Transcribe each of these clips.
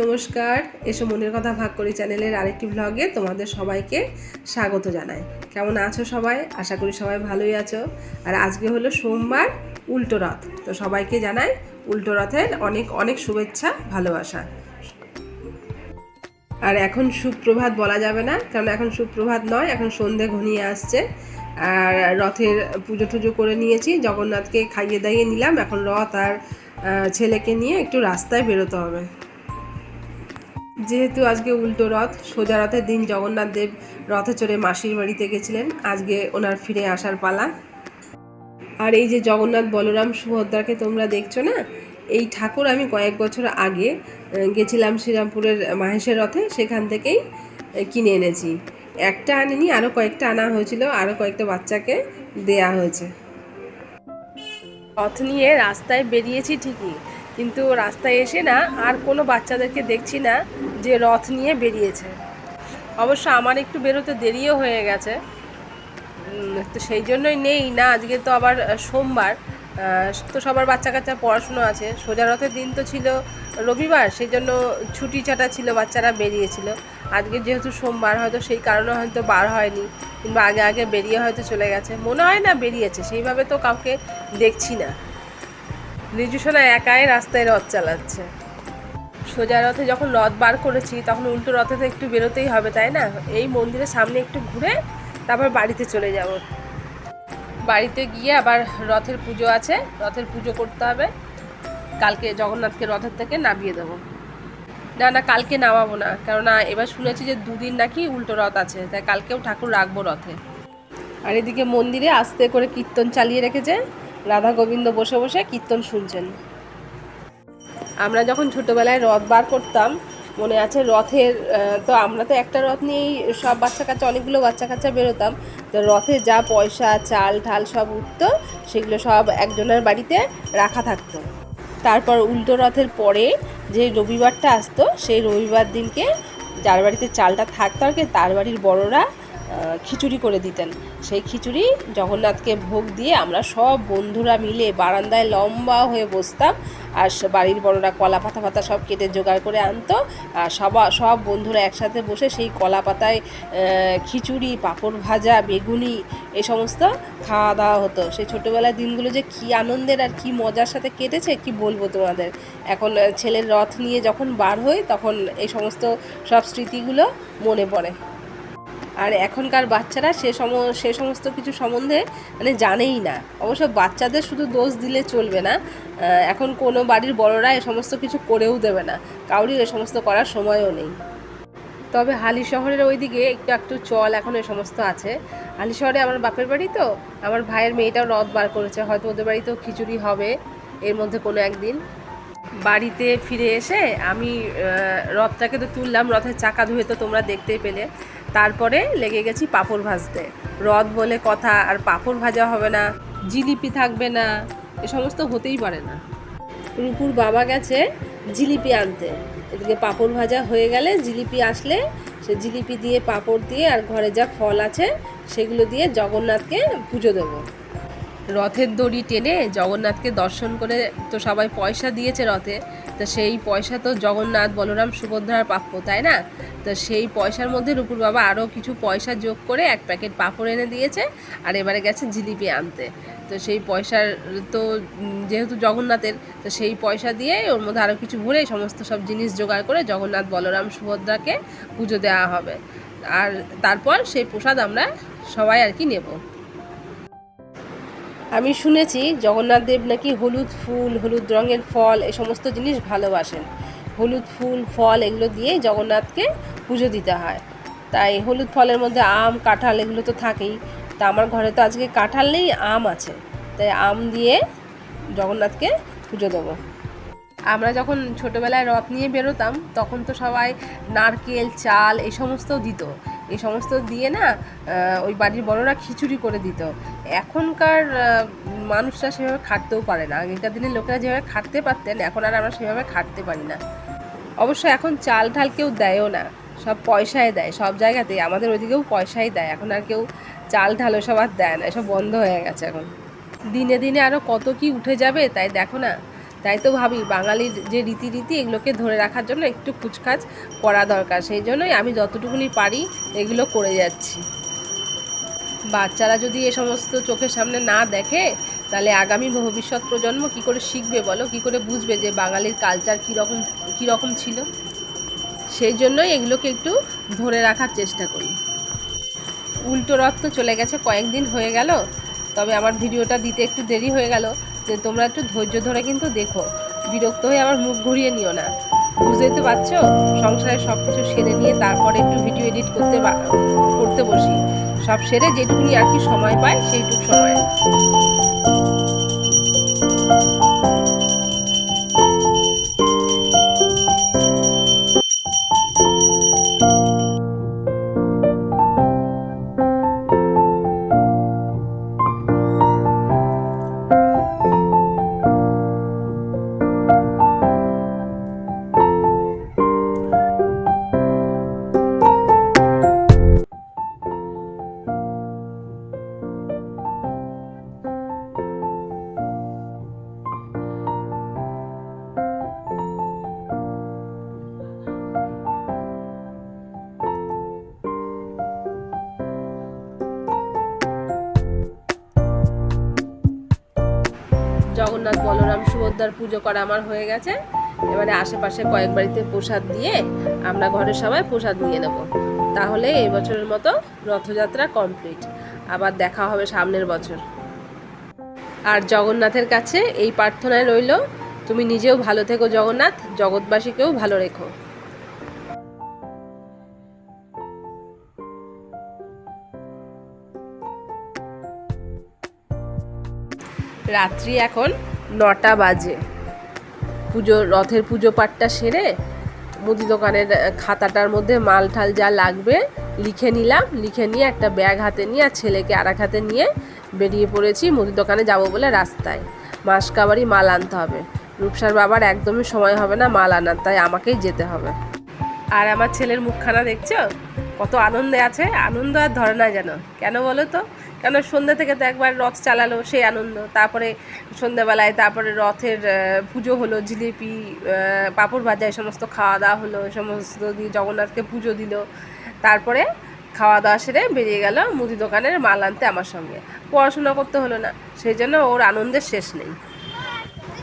নমস্কার, এসো মনের কথা ভাগ করি চ্যানেলের আরেকটি ব্লগে তোমাদের সবাইকে স্বাগত জানাই। কেমন আছো সবাই? আশা করি সবাই ভালোই আছো। আর আজকে হলো সোমবার, উল্টো রথ। তো সবাইকে জানাই, উল্টো রথের অনেক অনেক শুভেচ্ছা, ভালোবাসা। আর এখন সুপ্রভাত বলা যাবে না, কারণ এখন সুপ্রভাত নয়, এখন সন্ধে ঘনিয়ে আসছে। আর রথের পুজো টুজো করে নিয়েছি, জগন্নাথকে খাইয়ে দাইয়ে নিলাম। এখন রথ আর ছেলেকে নিয়ে একটু রাস্তায় বেরোতে হবে। যেহেতু আজকে উল্টো রথ, সোজা রথের দিন জগন্নাথ দেব রথে চড়ে মাসির বাড়িতে গেছিলেন। আজকে ওনার ফিরে আসার পালা। আর এই যে জগন্নাথ বলরাম সুভদ্রাকে তোমরা দেখছ না, এই ঠাকুর আমি কয়েক বছর আগে গেছিলাম শ্রীরামপুরের মাহেশের রথে, সেখান থেকেই কিনে এনেছি। একটা আনিনি আরও কয়েকটা আনা হয়েছিল আরও কয়েকটা বাচ্চাকে দেয়া হয়েছে। রথ নিয়ে রাস্তায় বেরিয়েছি ঠিকই কিন্তু রাস্তায় এসে না আর কোনো বাচ্চাদেরকে দেখছি না যে রথ নিয়ে বেরিয়েছে। অবশ্য আমার একটু বেরোতে দেরিও হয়ে গেছে। তো সেই জন্যই নেই না, আজকে তো আবার সোমবার। তো সবার বাচ্চা কাচ্চা পড়াশুনো আছে। সোজা রথের দিন তো ছিল রবিবার, সেই জন্য ছুটি ছাটা ছিল, বাচ্চারা বেরিয়েছিল। আজকে যেহেতু সোমবার, হয়তো সেই কারণে হয়তো বার হয়নি, কিংবা আগে আগে বেরিয়ে হয়তো চলে গেছে। মনে হয় না বেরিয়েছে, সেইভাবে তো কাউকে দেখছি না। রিজুসোনা একাই রাস্তায় রথ চালাচ্ছে। সোজা রথে যখন রথ বার করেছি, তখন উল্টো রথে তো একটু বেরোতেই হবে, তাই না? এই মন্দিরের সামনে একটু ঘুরে তারপর বাড়িতে চলে যাব। বাড়িতে গিয়ে আবার রথের পুজো আছে, রথের পুজো করতে হবে। কালকে জগন্নাথকে রথের থেকে নামিয়ে দেবো। না না, কালকে নামাবো না, কেননা এবার শুনেছি যে দুদিন নাকি উল্টো রথ আছে, তাই কালকেও ঠাকুর রাখব রথে। আর এদিকে মন্দিরে আস্তে করে কীর্তন চালিয়ে রেখেছে। রাধা গোবিন্দ বসে বসে কীর্তন শুনছেন। আমরা যখন ছোটোবেলায় রথ বার করতাম, মনে আছে রথের তো আমরা তো একটা রথ নিয়েই সব বাচ্চা কাচ্চা, অনেকগুলো বাচ্চা কাচ্চা বেরোতাম। তো রথে যা পয়সা, চাল ঠাল সব উঠতো, সেগুলো সব একজনের বাড়িতে রাখা থাকতো। তারপর উল্টো রথের পরে যে রবিবারটা আসতো, সেই রবিবার দিনকে যার বাড়িতে চালটা থাকতো আর কি, তার বাড়ির বড়রা খিচুড়ি করে দিতেন। সেই খিচুড়ি জগন্নাথকে ভোগ দিয়ে আমরা সব বন্ধুরা মিলে বারান্দায় লম্বা হয়ে বসতাম, আর বাড়ির বড়রা কলা পাতা পাতা সব কেটে জোগাড় করে আনতো, আর সবা, সব বন্ধুরা একসাথে বসে সেই কলা পাতায় খিচুড়ি, পাঁপড় ভাজা, বেগুনি এই সমস্ত খাওয়া দাওয়া হতো। সেই ছোটোবেলার দিনগুলো যে কী আনন্দের আর কী মজার সাথে কেটেছে, কি বলব তোমাদের? এখন ছেলের রথ নিয়ে যখন বার হই, তখন এই সমস্ত সব স্মৃতিগুলো মনে পড়ে। আর এখনকার বাচ্চারা সে সম, সে সমস্ত কিছু সম্বন্ধে মানে জানেই না। অবশ্য বাচ্চাদের শুধু দোষ দিলে চলবে না। এখন কোনো বাড়ির বড়রা এ সমস্ত কিছু করেও দেবে না। কাউরির এ সমস্ত করার সময়ও নেই। তবে হালি শহরের ওইদিকে একটু একটু চল এখন এ সমস্ত আছে। হালি শহরে আমার বাপের বাড়ি তো? আমার ভাইয়ের মেয়েটাও রথ বার করেছে। হয়তো ওদের বাড়িতেও খিচুড়ি হবে এর মধ্যে কোনো একদিন। বাড়িতে ফিরে এসে আমি রথটাকে তো তুললাম। রথের চাকা ধুয়ে তো তোমরা দেখতেই পেলে। তারপরে লেগে গেছি পাঁপড় ভাজতে। রথ বলে কথা, আর পাঁপড় ভাজা হবে না, জিলিপি থাকবে না, এ সমস্ত হতেই পারে না। রূপুর বাবা গেছে জিলিপি আনতে। এদিকে পাঁপড় ভাজা হয়ে গেলে জিলিপি আসলে, সে জিলিপি দিয়ে পাঁপড় দিয়ে আর ঘরে যা ফল আছে, সেগুলো দিয়ে জগন্নাথকে পুজো দেবো। রথের দড়ি টেনে জগন্নাথকে দর্শন করে তো সবাই পয়সা দিয়েছে রথে। তো সেই পয়সা তো জগন্নাথ, বলরাম, সুভদ্রার প্রাপ্য, তাই না? তো সেই পয়সার মধ্যে রূপুর বাবা আরও কিছু পয়সা যোগ করে এক প্যাকেট পাঁপড় এনে দিয়েছে আর এবারে গেছে জিলিপি আনতে। তো সেই পয়সার তো যেহেতু জগন্নাথের, তো সেই পয়সা দিয়ে ওর মধ্যে আরও কিছু ভরে সমস্ত সব জিনিস জোগাড় করে জগন্নাথ, বলরাম, সুভদ্রাকে পুজো দেওয়া হবে। আর তারপর সেই প্রসাদ আমরা সবাই আর কি নেব। আমি শুনেছি জগন্নাথ দেব নাকি হলুদ ফুল, হলুদ রঙের ফল এ সমস্ত জিনিস ভালোবাসেন। হলুদ ফুল, ফল এগুলো দিয়ে জগন্নাথকে পুজো দিতে হয়। তাই হলুদ ফলের মধ্যে আম, কাঁঠাল এগুলো তো থাকেই। তা আমার ঘরে তো আজকে কাঁঠাল নেই, আম আছে। তাই আম দিয়ে জগন্নাথকে পুজো দেবো। আমরা যখন ছোটোবেলায় রথ নিয়ে বেরোতাম, তখন তো সবাই নারকেল, চাল এই সমস্ত দিত। এই সমস্ত দিয়ে না ওই বাড়ির বড়রা খিচুড়ি করে দিত। এখনকার মানুষরা সেভাবে খাটতেও পারে না। আগেকার দিনের লোকেরা যেভাবে খাটতে পারতেন, এখন আর আমরা সেভাবে খাটতে পারি না। অবশ্য এখন চাল ঢাল কেউ দেয়ও না। সব পয়সায় দেয়, সব জায়গাতেই। আমাদের ওইদিকেও পয়সাই দেয়। এখন আর কেউ চাল ঢাল সব আর দেয় না। এসব বন্ধ হয়ে গেছে এখন। দিনে দিনে আরও কত কি উঠে যাবে, তাই দেখো না। তাই তো ভাবি, বাঙালির যে রীতিরীতি এগুলোকে ধরে রাখার জন্য একটু কুচকাজ করা দরকার। সেই জন্যই আমি যতটুকুনি পারি এগুলো করে যাচ্ছি। বাচ্চারা যদি এ সমস্ত চোখের সামনে না দেখে, তাহলে আগামী ভবিষ্যৎ প্রজন্ম কি করে শিখবে বলো? কি করে বুঝবে যে বাঙালির কালচার কীরকম কীরকম ছিল? সেই জন্যই এগুলোকে একটু ধরে রাখার চেষ্টা করি। উল্টো রথ তো চলে গেছে, কয়েকদিন হয়ে গেল, তবে আমার ভিডিওটা দিতে একটু দেরি হয়ে গেল। যে তোমরা একটু ধৈর্য ধরে কিন্তু দেখো। বিরক্ত হয়ে আবার মুখ ঘুরিয়ে নিও না। বুঝতেই তো পারছ? সংসারে সব কিছু সেরে নিয়ে তারপরে একটু ভিডিও এডিট করতে করতে বসি। সব সেরে যেটুকুনি আর কি সময় পায়, সেইটুকু সময়। জগন্নাথ, বলরাম, সুভদ্রার পুজো করা আমার হয়ে গেছে। এবারে আশেপাশে কয়েক বাড়িতে প্রসাদ দিয়ে আমরা ঘরের সবাই প্রসাদ নিয়ে নেব। তাহলে এই বছরের মতো রথযাত্রা কমপ্লিট। আবার দেখা হবে সামনের বছর। আর জগন্নাথের কাছে এই প্রার্থনায় রইল, তুমি নিজেও ভালো থেকো জগন্নাথ, জগৎবাসীকেও ভালো রেখো। রাত্রি এখন নটা বাজে। পুজো, রথের পুজো পাঠটা সেরে মুদি দোকানের খাতাটার মধ্যে মাল ঠাল যা লাগবে লিখে নিলাম। লিখে নিয়ে একটা ব্যাগ হাতে নিয়ে আর ছেলেকে আর হাতে নিয়ে বেরিয়ে পড়েছি মুদি দোকানে যাব বলে রাস্তায়। মাসকাবারি মাল আনতে হবে। রূপসার বাবার একদমই সময় হবে না মাল আনার, তাই আমাকেই যেতে হবে। আর আমার ছেলের মুখখানা দেখছ? কত আনন্দে আছে। আনন্দ আর ধরে না যেন। কেন বলো তো? কেন সন্ধ্যা থেকে তো একবার রথ চালালো সেই আনন্দ। তারপরে সন্ধ্যাবেলায় তারপরে রথের পুজো হলো, জিলিপি পাঁপড় ভাজা, এই সমস্ত খাওয়া দাওয়া হলো, এই সমস্ত দিয়ে জগন্নাথকে পুজো দিল। তারপরে খাওয়া দাওয়া সেরে বেরিয়ে গেল মুদি দোকানের মাল আনতে আমার সঙ্গে। পড়াশোনা করতে হলো না, সেই জন্য ওর আনন্দের শেষ নেই।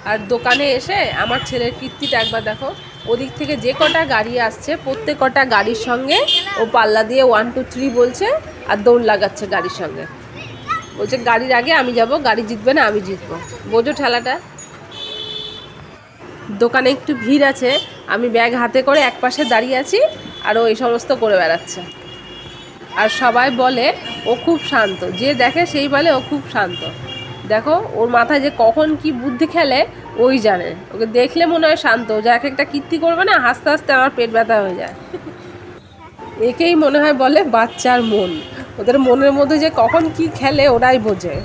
আর দোকানে এসে আমার ছেলের কীর্তিটা একবার দেখো, ওদিক থেকে যে কটা গাড়ি আসছে, প্রত্যেক কটা গাড়ির সঙ্গে ও পাল্লা দিয়ে ওয়ান টু থ্রি বলছে আর দৌড় লাগাচ্ছে গাড়ির সঙ্গে। বলছে, গাড়ির আগে আমি যাব, গাড়ি জিতবে না, আমি জিতবো। বোঝো ঠেলাটা। দোকানে একটু ভিড় আছে, আমি ব্যাগ হাতে করে এক পাশে দাঁড়িয়ে আছি, আর ও এই সমস্ত করে বেড়াচ্ছে। আর সবাই বলে, ও খুব শান্ত। যে দেখে সেই বলে, ও খুব শান্ত। দেখো, ওর মাথায় যে কখন কি বুদ্ধি খেলে, ওই জানে। ওকে দেখলে মনে হয় শান্ত। যে এক একটা কীর্তি করবে না, হাসতে হাসতে আমার পেট ব্যথা হয়ে যায়। একেই মনে হয় বলে বাচ্চার মন। ওদের মনের মধ্যে যে কখন কি খেলে ওরাই বোঝে।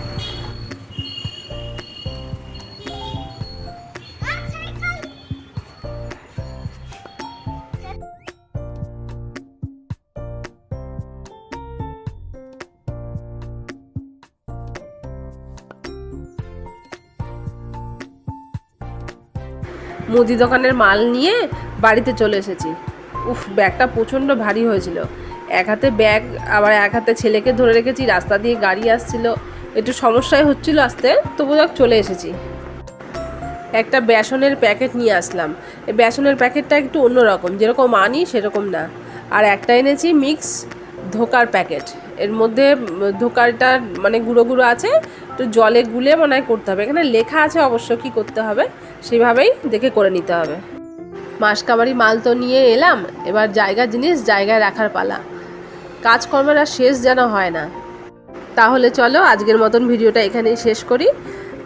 মুদি দোকানের মাল নিয়ে বাড়িতে চলে এসেছি। উফ, ব্যাগটা প্রচণ্ড ভারী হয়েছিল। এক হাতে ব্যাগ, আবার এক হাতে ছেলেকে ধরে রেখেছি, রাস্তা দিয়ে গাড়ি আসছিল। একটু সমস্যায় হচ্ছিল আসতে, তবু যাক, চলে এসেছি। একটা বেসনের প্যাকেট নিয়ে আসলাম। এই বেসনের প্যাকেটটা একটু অন্যরকম যেরকম আনি, সেরকম না। আর একটা এনেছি মিক্স ধোকার প্যাকেট। এর মধ্যে ধোকারটা মানে গুঁড়ো গুঁড়ো আছে, একটু জলে গুলে মনে করতে হবে। এখানে লেখা আছে অবশ্য কি করতে হবে, সেভাবেই দেখে করে নিতে হবে। মাসকাবারি মাল তো নিয়ে এলাম, এবার জায়গা জিনিস জায়গায় রাখার পালা। কাজকর্মের আর শেষ যেন হয় না। তাহলে চলো আজকের মতন ভিডিওটা এখানেই শেষ করি।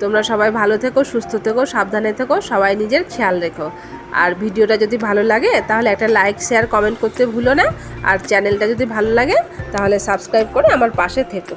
তোমরা সবাই ভালো থেকো, সুস্থ থেকো, সাবধানে থেকো, সবাই নিজের খেয়াল রেখো। আর ভিডিওটা যদি ভালো লাগে, তাহলে একটা লাইক শেয়ার কমেন্ট করতে ভুলো না। আর চ্যানেলটা যদি ভালো লাগে, তাহলে সাবস্ক্রাইব করে আমার পাশে থেকো।